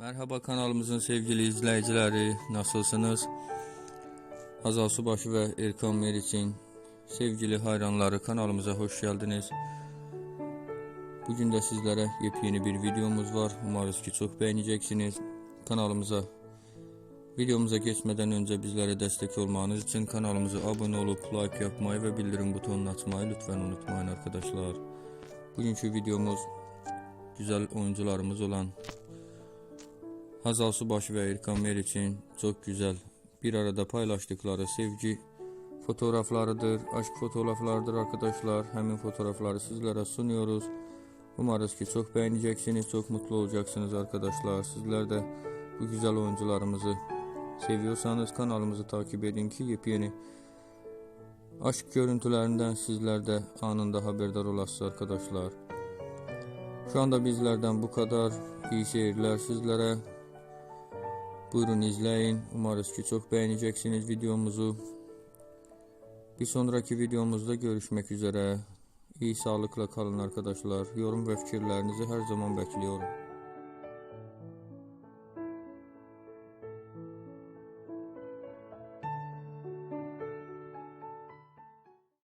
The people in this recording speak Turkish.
Merhaba kanalımızın sevgili izleyicileri, nasılsınız? Azal Subaşı ve Erkan Meriç'in sevgili hayranları kanalımıza hoş geldiniz. Bugün de sizlere yepyeni bir videomuz var. Umarız ki çok beğeneceksiniz. Kanalımıza videomuza geçmeden önce bizlere destek olmanız için kanalımıza abone olup like yapmayı ve bildirim butonunu açmayı lütfen unutmayın arkadaşlar. Bugünkü videomuz güzel oyuncularımız olan Hazal Subaşı ve Erkan Meriç'in çok güzel bir arada paylaştıkları sevgi fotoğraflarıdır, aşk fotoğraflarıdır arkadaşlar. Hemen fotoğrafları sizlere sunuyoruz. Umarız ki çok beğeneceksiniz, çok mutlu olacaksınız arkadaşlar. Sizler de bu güzel oyuncularımızı seviyorsanız kanalımızı takip edin ki yepyeni aşk görüntülerinden sizler de anında haberdar olasınız arkadaşlar. Şu anda bizlerden bu kadar. İyi seyirler sizlere. Buyurun izleyin. Umarız ki çok beğeneceksiniz videomuzu. Bir sonraki videomuzda görüşmek üzere. İyi sağlıkla kalın arkadaşlar. Yorum ve fikirlerinizi her zaman bekliyorum.